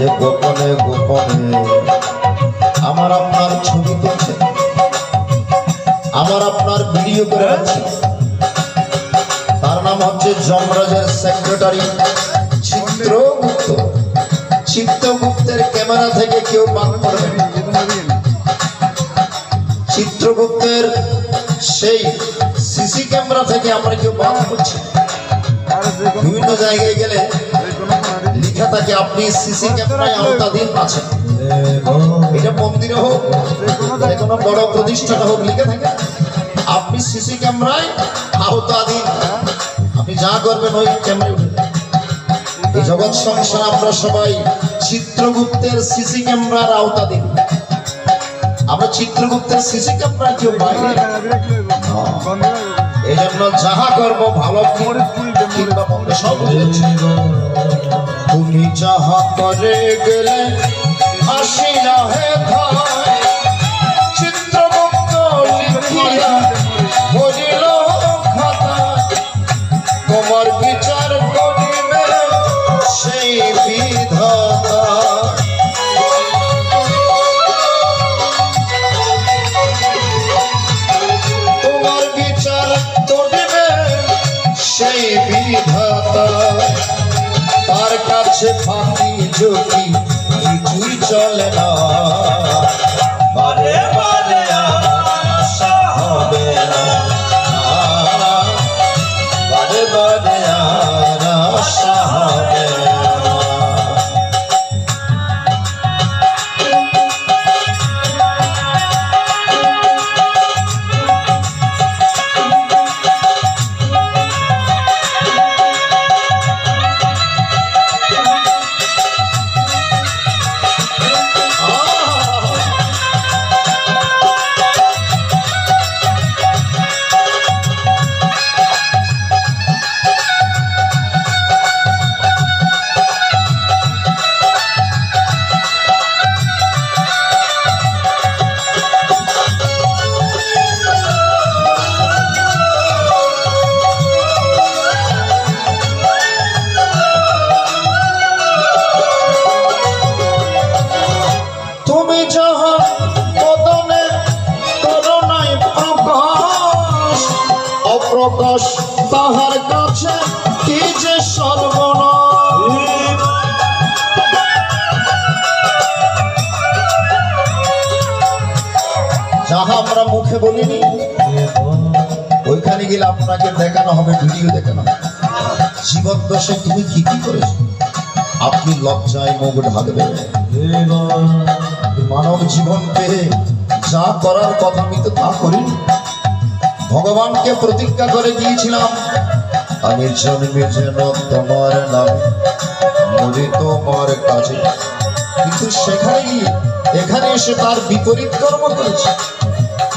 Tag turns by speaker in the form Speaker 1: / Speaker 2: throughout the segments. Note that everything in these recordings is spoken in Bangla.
Speaker 1: যে গোপনে গোপনে আমার আপনার ছবি তুলছে, আমার আপনার ভিডিও করে রাখছে। তার নাম হচ্ছে যমরাজের সেক্রেটারি চিত্রগুপ্ত। চিত্রগুপ্তের ক্যামেরা থেকে কেউ বাদ করবে চিত্রগুপ্তের সেই সিসি ক্যামেরা থেকে আমরা কেউ বাদ করছি বিভিন্ন জায়গায় গেলে থাকে আপনি সিসি ক্যামেরায় আওতাধীন আছেন এটা মন্দিরে হোক কোনো বড় প্রতিষ্ঠানে হোক লিখে থাকে। আপনি সিসি ক্যামেরায় আওতাধীন আপনি যা করবেন ওই ক্যামেরা। এই জগৎ সংসার আমরা সবাই চিত্রগুপ্তের সিসি ক্যামেরার আওতাধীন আমরা চিত্রগুপ্তের সিসি ক্যামেরা কেউ বাইরে এই জন্য যাহা করব ভালো সব। তুমি যাহা করে গেলে আসিয়া হে ভাই কাছে ফাঁকি ঝুঁকি কিছুই চলে না। মুখে বলিনি। ওইখানে গেলে আপনাকে দেখানো হবে, ভিডিও দেখানো। জীবন দশে তুমি কি কি করেছ? আপনি লজ্জায় মুখ ঢাকবেন মানব জীবন পেয়ে যা করার কথা আমি তো তা করিনি। ভগবানকে প্রতিজ্ঞা করে দিয়েছিলাম, আমি জন্মে যেন তোমার নামে মরি তোমার কাছে কিন্তু সেখানে গিয়ে, এখানে এসে তার বিপরীত কর্ম করেছে।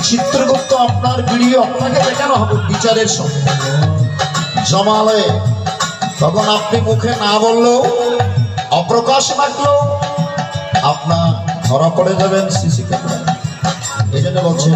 Speaker 1: চিত্রগুপ্ত আপনার ভিডিও আপনাকে দেখানো হবে বিচারের সময় জমালয়ে, তখন আপনি মুখে না বললেও, অপ্রকাশ রাখলেও আপনার ধরা পড়ে যাবেন সিসি ক্যামেরায়। এই জন্য বলছেন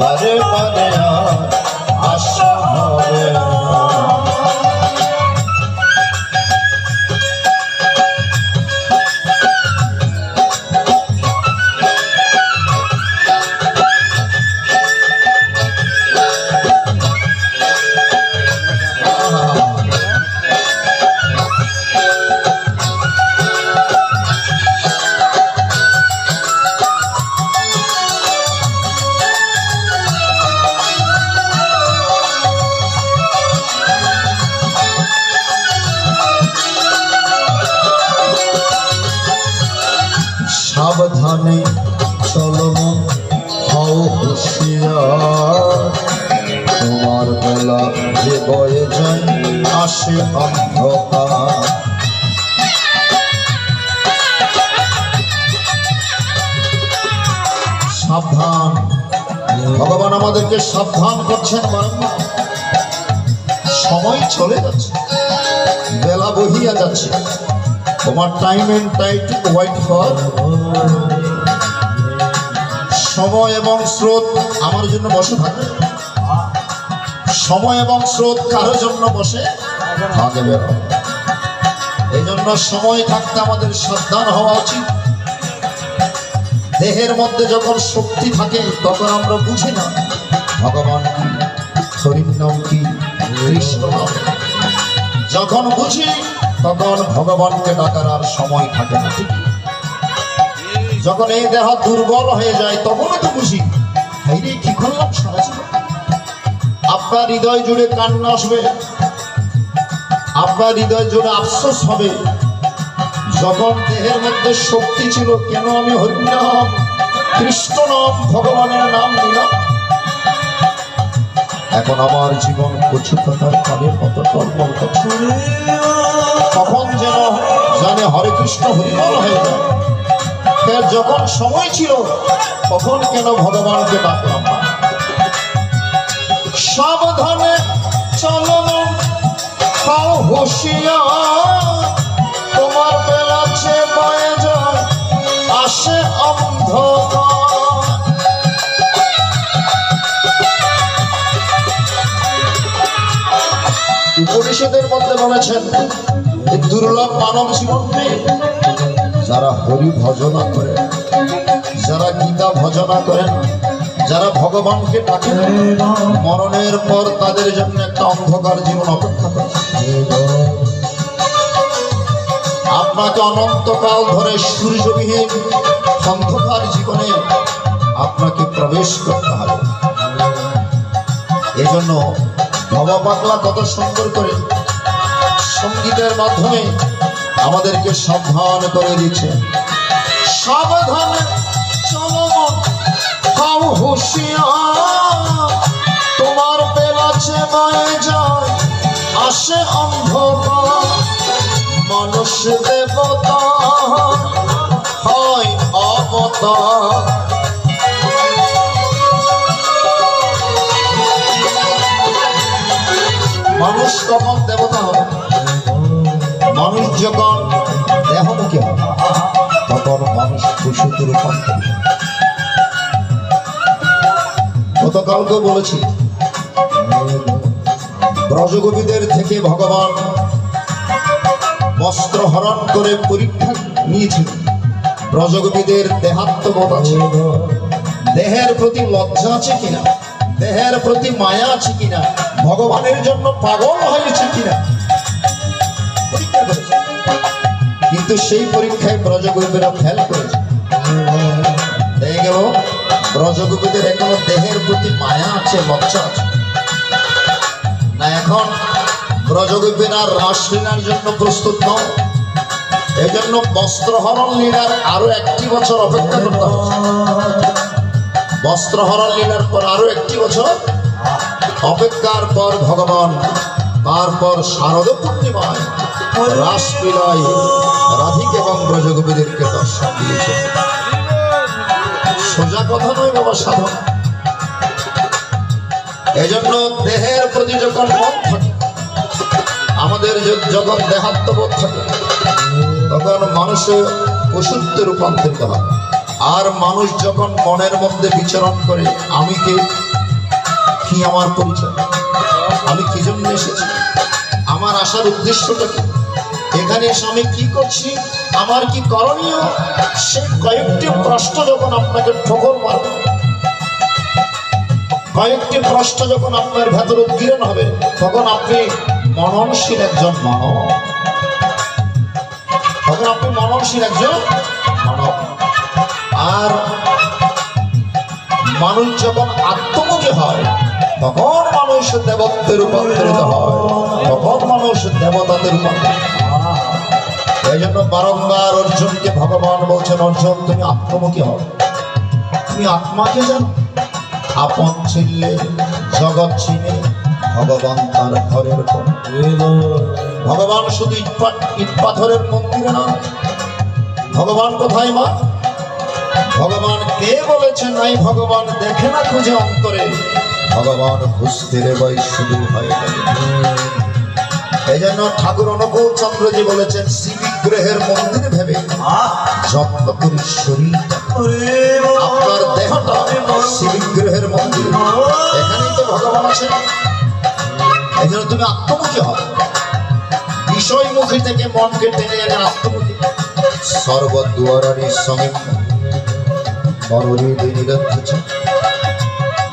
Speaker 1: বারে বারে সাবধানে চলো হও হুশিয়ার। তোমার বেলা যে বয়ে আসে অন্ধকার। সাবধান। ভগবান আমাদেরকে সাবধান করছেন বারংবার সময় চলে যাচ্ছে। বেলা বহিয়া যাচ্ছে। তোমার time and time to wait for সময় এবং স্রোত আমার জন্য বসে থাকে। সময় এবং স্রোত কারোর জন্য বসে থাকে এই জন্য সময় থাকতে আমাদের সাবধান হওয়া উচিত। দেহের মধ্যে যখন শক্তি থাকে, তখন আমরা বুঝি না, ভগবান কি হরির নাম কি। কৃষ্ণ যখন বুঝি তখন ভগবানকে ডাকার আর সময় থাকে না। যখন এই দেহ দুর্বল হয়ে যায় তখনই তো বুঝি এই রে, কি করলাম সারা আপনার হৃদয় জুড়ে কান্না আসবে। আপনার হৃদয় জুড়ে আফসোস হবে। যখন দেহের মধ্যে শক্তি ছিল, কেন আমি হরিনাম কৃষ্ণ নাম, ভগবানের নাম নিলাম? এখন আমার জীবন কচু পাতার কালের মতো টলমল করছে তখন যেন জানে হরে কৃষ্ণ হরিবল হয়ে যায়। তার যখন সময় ছিল, তখন কেন ভগবানকে ডাকলাম সাবধানে চলো খাও হুশিয়ার, তোমার বেলাছে বয়ে আসে অন্ধকার। উপনিষদের মধ্যে বলেছেন দুর্লভ মানব জীবনে যারা হরি ভজনা করে, যারা গীতা ভজনা করেন যারা ভগবানকে ডাকেন মরণের পর তাদের জন্য একটা অন্ধকার জীবন অপেক্ষা করে আপনাকে অনন্তকাল ধরে সূর্যবিহীন অন্ধকার জীবনে আপনাকে প্রবেশ করতে হবে। এজন্য বাবা পাগলা কত সুন্দর করে সঙ্গীতের মাধ্যমে আমাদেরকে সাবধান করে দিচ্ছে। সাবধান তোমার যায়, আসে অন্ধকার। মানুষ দেবতা হয় অবতার। মানুষ কখন দেবতা হবে। মানুষ যখন দেহমুখী হবে তখন মানুষ পশুতে রূপান্তরিত। গতকালকে বলেছি, ব্রজগোপীদের থেকে ভগবান বস্ত্র হরণ করে পরীক্ষা নিয়েছিল ব্রজগোপীদের দেহাত্মবোধ আছে। দেহের প্রতি লজ্জা আছে কিনা? দেহের প্রতি মায়া আছে কিনা? ভগবানের জন্য পাগল হয়েছে কিনা? কিন্তু সেই পরীক্ষায় ব্রজগোপীরা ফেল করেছে। দেখে গেল, ব্রজগোপীদের এখনও দেহের প্রতি মায়া আছে, লজ্জা আছে। না, এখন ব্রজগোপীরা রাসলীলার জন্য প্রস্তুত নয়। এই জন্য বস্ত্রহরণ লীলার আরও একটি বছর অপেক্ষা করতে হবে। বস্ত্রহরণ লীলার পর আরও একটি বছর অপেক্ষার পর ভগবান, তারপর শারদ পূর্ণিমায় রাসলীলায় রাধিক এবং ব্রজগোপীদেরকে দর্শন দিয়েছে। সোজা কথা নয় বাবা সাধন এজন্য দেহের প্রতি যখন আমাদের যখন দেহাত্মবোধ থাকে, তখন মানুষের পশুত্বে রূপান্তরিত হয়। আর মানুষ যখন মনের মধ্যে বিচরণ করে, আমি কে? কি আমার পরিচয়? আমি কি জন্য এসেছি? আমার আসার উদ্দেশ্যটা কি? এখানে এসে আমি কি করছি? আমার কি করণীয়? সে কয়েকটি প্রশ্ন যখন আপনাকে ঠোকর মারবে, কয়েকটি প্রশ্ন যখন আপনার ভেতর উদ্গীরণ হবে, তখন আপনি মননশীল একজন মানব। তখন আপনি মননশীল একজন মানব। আর মানুষ যখন আত্মমুখী হয়, তখন মানুষ দেবত্বে রূপান্তরিত হয়। তখন মানুষ দেবতাতে রূপান্তরিত হয়। এই জন্য বারংবার অর্জুনকে ভগবান বলছেন, অর্জুন, তুমি আত্মমুখী হও। তুমি আত্মাকে জানো। আপন ছিললে জগৎ চিনে, ভগবান তার ঘরের ভগবান শুধু ইট পাথরের মন্দিরে না ভগবান কোথায় মা? ভগবান কে বলেছেন, নাই ভগবান দেখে না খুঁজে অন্তরে। ভগবান খুঁজতে রে ভাই শুধু হয় এই জন্য ঠাকুর অনুকূল চন্দ্রজি বলেছেন শিবিগ্রহের মন্দির ভেবে যত্ন করি শরীরটা আপনার দেহটা শিবিগ্রহের মন্দির। এখানেই তো ভগবান আছেন। এই জন্য তুমি আত্মমুখী হবে বিষয়মুখী থেকে মনকে টেনে এনে আত্মমুখী। সঙ্গে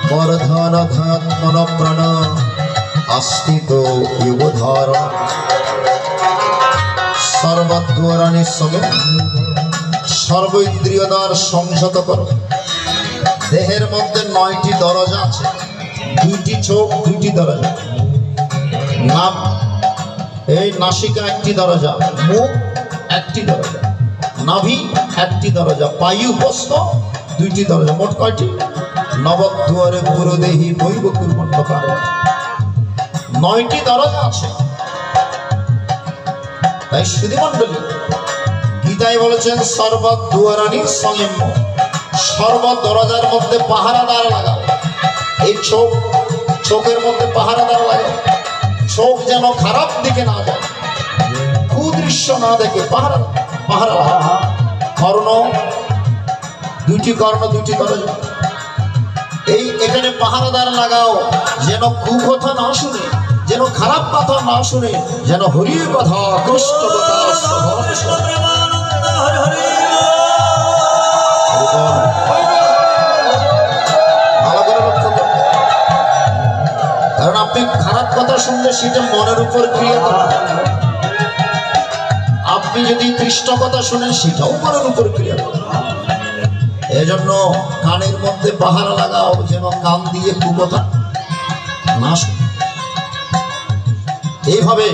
Speaker 1: মরধন প্রাণ আস্তিত সর্বদ্বারানি সঙ্গে সর্ব ইন্দ্রিয় দ্বার সংযত করো। দেহের মধ্যে নয়টি দরজা আছে। দুইটি চোখ, দুইটি দরজা। নাম এই নাসিকা একটি দরজা, মুখ একটি দরজা, নাভি একটি দরজা পায়ু হস্ত দুইটি দরজা। মোট কয়টি? নবদ্বারে পুরোদেহী বৈব কুর্মণ্ডকার নয়টি দরজা আছে। তাই সুধীমণ্ডলী গীতায় বলেছেন সর্বত দুয়ারানি সংযম। সর্বত দরজার মধ্যে পাহারাদার লাগাও। এই চোখ, চোখের মধ্যে পাহারাদার লাগাও। চোখ যেন খারাপ দিকে না যায়। কুদৃশ্য না দেখে পাহারা পাহারা। কর্ণ, দুইটি কর্ণ দুইটি দরজা এই এখানে পাহারাদার লাগাও, যেন কুকথা না শুনে। যেন খারাপ কথা না শুনে, যেন হরির কথা কষ্ট। কারণ আপনি খারাপ কথা শুনলে সেটা মনের উপর ক্রিয়া আপনি যদি কৃষ্ণ কথা শুনেন, সেটাও মনের উপর ক্রিয়া করে এজন্য কানের মধ্যে পাহারা লাগাও, যেন কান দিয়ে কুকথা না শুনে। এইভাবে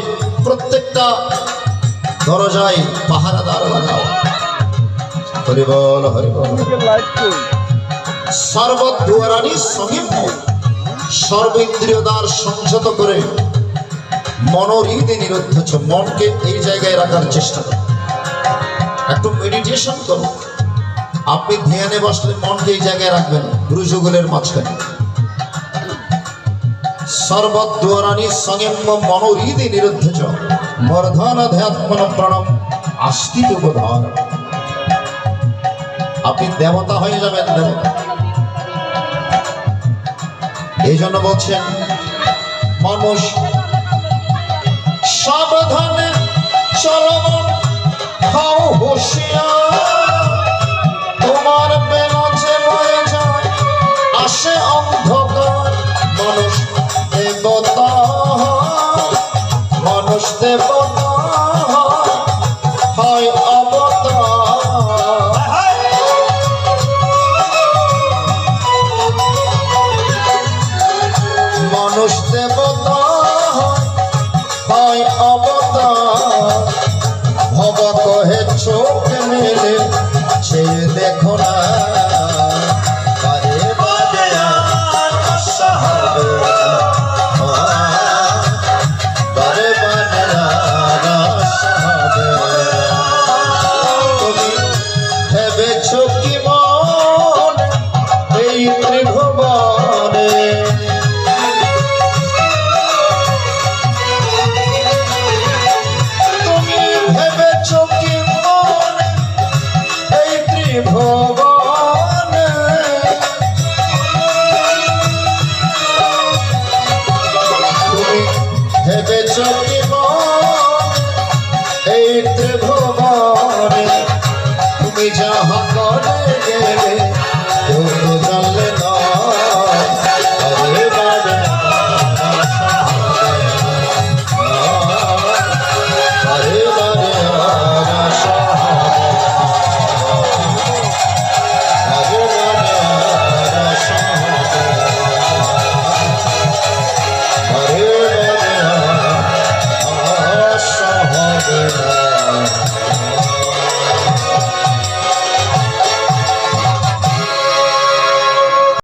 Speaker 1: প্রত্যেকটা দরজায় পাহারাদার লাগাও। হরিবল হরিবল সর্বদুয়ারানি সমীপ সর্ব ইন্দ্রিয় দ্বার সংযত করে মনোরীতি নিরুদ্ধ মনকে এই জায়গায় রাখার চেষ্টা করো। একটু মেডিটেশন করো। আপনি ধ্যানে বসলে মনকে এই জায়গায় রাখবেন গুরুযুগলের মাঝখানে। সংযম নিরুদ্ধ মর্ধন ধ্যাত্মন প্রণম আপনি দেবতা হয়ে যাবেন দেবতা। এই জন্য বলছেন, মানুষ, সাবধানে চলমন খাও হুঁশিয়ার। তোমার হয়, মানুষ দেবতা